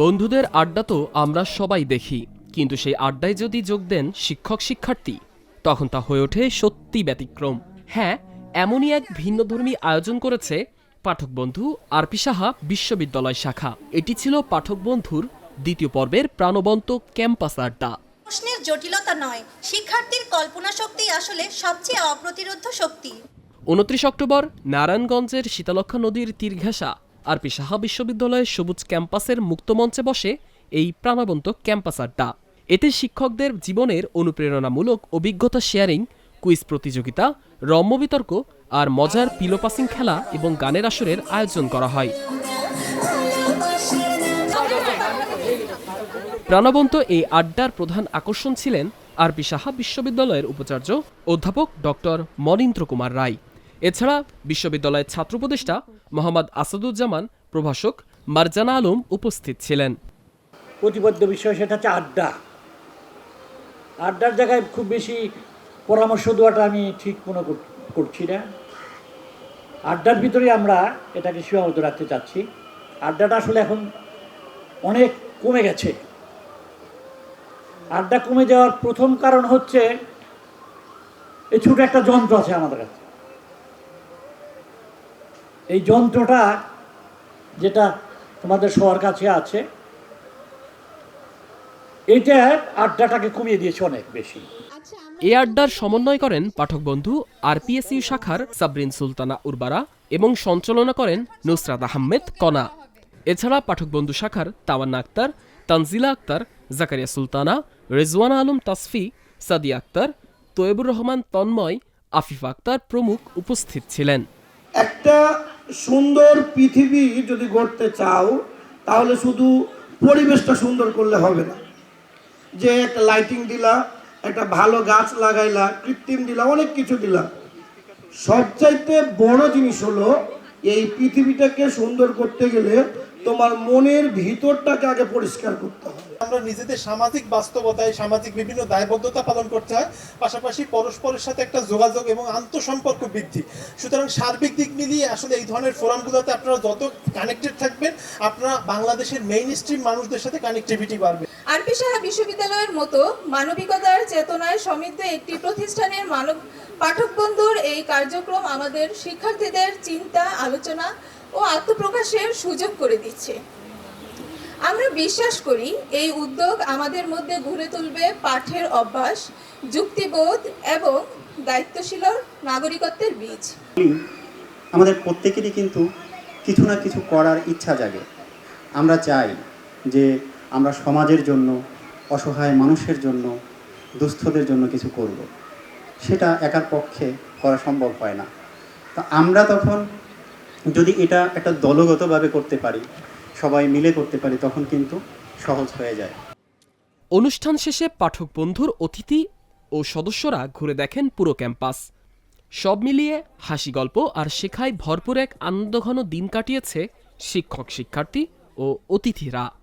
বন্ধুদের আড্ডা তো আমরা সবাই দেখি কিন্তু সেই আড্ডায় যদি যোগ দেন শিক্ষক শিক্ষার্থী তখন তা হয়ে ওঠে সত্যি ব্যতিক্রম। হ্যাঁ এমনই এক ভিন্নধর্মী আয়োজন করেছে পাঠক বন্ধু আরপি সাহা বিশ্ববিদ্যালয় শাখা। এটি ছিল পাঠক বন্ধুর দ্বিতীয় পর্বের প্রাণবন্ত ক্যাম্পাস আড্ডা। প্রশ্নের জটিলতা নয় শিক্ষার্থীর কল্পনা শক্তি আসলে সবচেয়ে অপ্রতিরোধ্য শক্তি। উনত্রিশ অক্টোবর নারায়ণগঞ্জের শীতলক্ষা নদীর তীর ঘেঁষা আরপি সাহা বিশ্ববিদ্যালয়ের সবুজ ক্যাম্পাসের মুক্তমঞ্চে বসে এই প্রাণবন্ত ক্যাম্পাস আড্ডা। এতে শিক্ষকদের জীবনের অনুপ্রেরণামূলক অভিজ্ঞতা শেয়ারিং, কুইজ প্রতিযোগিতা, রম্য বিতর্ক আর মজার পিলোপাসিং খেলা এবং গানের আসরের আয়োজন করা হয়। প্রাণবন্ত এই আড্ডার প্রধান আকর্ষণ ছিলেন আরপি সাহা বিশ্ববিদ্যালয়ের উপাচার্য অধ্যাপক ডক্টর মনীন্দ্র কুমার রায়। এছাড়া বিশ্ববিদ্যালয়ের ছাত্র উপদেষ্টা মোহাম্মদ আসাদুজ্জামান, প্রভাষক মারজানা আলম উপস্থিত ছিলেন। প্রতিবদ্ধ বিষয় সেটা হচ্ছে আড্ডা। আড্ডার জায়গায় খুব বেশি পরামর্শ দেওয়াটা আমি ঠিক মনে কর- করছি না। আড্ডার ভিতরে আমরা এটাকে সীমাবদ্ধ রাখতে চাচ্ছি। আড্ডাটা আসলে এখন অনেক কমে গেছে। আড্ডা কমে যাওয়ার প্রথম কারণ হচ্ছে, এই ছোটো একটা যন্ত্র আছে আমাদের কাছে। এই যন্ত্রটা যেটা তোমাদের সবার কাছে আছে এটা আড্ডাটাকে কমিয়ে দিয়েছে অনেক বেশি। এ আড্ডার সমন্বয় করেন পাঠক বন্ধু আরপিএসইউ শাখার সাবরিন সুলতানা উরবারা এবং সঞ্চালনা করেন নুসরাত আহমেদ কনা এছাড়া পাঠক বন্ধু শাখার তাওয়ান্না আক্তার তানজিলা আক্তার জাকারিয়া সুলতানা রেজওয়ানা আলম তাসফি সাদিয়া আক্তার তৈবুর রহমান তন্ময় আফিফা আক্তার প্রমুখ উপস্থিত ছিলেন। একটা সুন্দর পৃথিবী যদি গড়তে চাও, তাহলে শুধু পরিবেশটা সুন্দর করলে হবে না। যে একটা লাইটিং দিলা, একটা ভালো গাছ লাগাইলা, কৃত্রিম দিলা, অনেক কিছু দিলা। সবচাইতে বড় জিনিস হলো এই পৃথিবীটাকে সুন্দর করতে গেলে তোমার মনের ভিতরটাকে আগে পরিষ্কার করতে হবে। আমরা নিজেদের সামাজিক বাস্তবতায়, সামাজিক বিভিন্ন দায়বদ্ধতা পালন করতে হয়, পাশাপাশি পরস্পরের সাথে একটা যোগাযোগ এবং আন্তঃসম্পর্ক বৃদ্ধি। সুতরাং সার্বিক দিক মিলিয়ে আসলে এই ধরনের ফোরামগুলোতে আপনারা যত কানেক্টেড থাকবেন, আপনারা বাংলাদেশের মেইন স্ট্রিম মানুষদের সাথে কানেক্টিভিটি বাড়বে। আরপি সাহা বিশ্ববিদ্যালয়ের মতো মানবিকতার চেতনায় সমৃদ্ধ একটি প্রতিষ্ঠানের মানব পাঠক বন্ধুর এই কার্যক্রম আমাদের শিক্ষার্থীদের চিন্তা, আলোচনা ও আত্মপ্রকাশের সুযোগ করে দিচ্ছে। আমরা বিশ্বাস করি এই উদ্যোগ আমাদের মধ্যে গড়ে তুলবে পাঠের অভ্যাস, যুক্তিবোধ এবং দায়িত্বশীল নাগরিকত্বের বীজ। আমাদের প্রত্যেকেরই কিন্তু কিছু না কিছু করার ইচ্ছা জাগে। আমরা চাই যে আমরা সমাজের জন্য, অসহায় মানুষের জন্য, দুস্থদের জন্য কিছু করব। সেটা একার পক্ষে করা সম্ভব হয় না। তো আমরা তখন যদি এটা একটা দলগতভাবে করতে পারি, সবাই মিলে করতে পারি, তখন কিন্তু সহজ হয়ে যায়। অনুষ্ঠান শেষে পাঠক বন্ধুর অতিথি ও সদস্যরা ঘুরে দেখেন পুরো ক্যাম্পাস। সব মিলিয়ে হাসি গল্প আর শেখায় ভরপুর এক আনন্দঘন দিন কাটিয়েছে শিক্ষক শিক্ষার্থী ও অতিথিরা।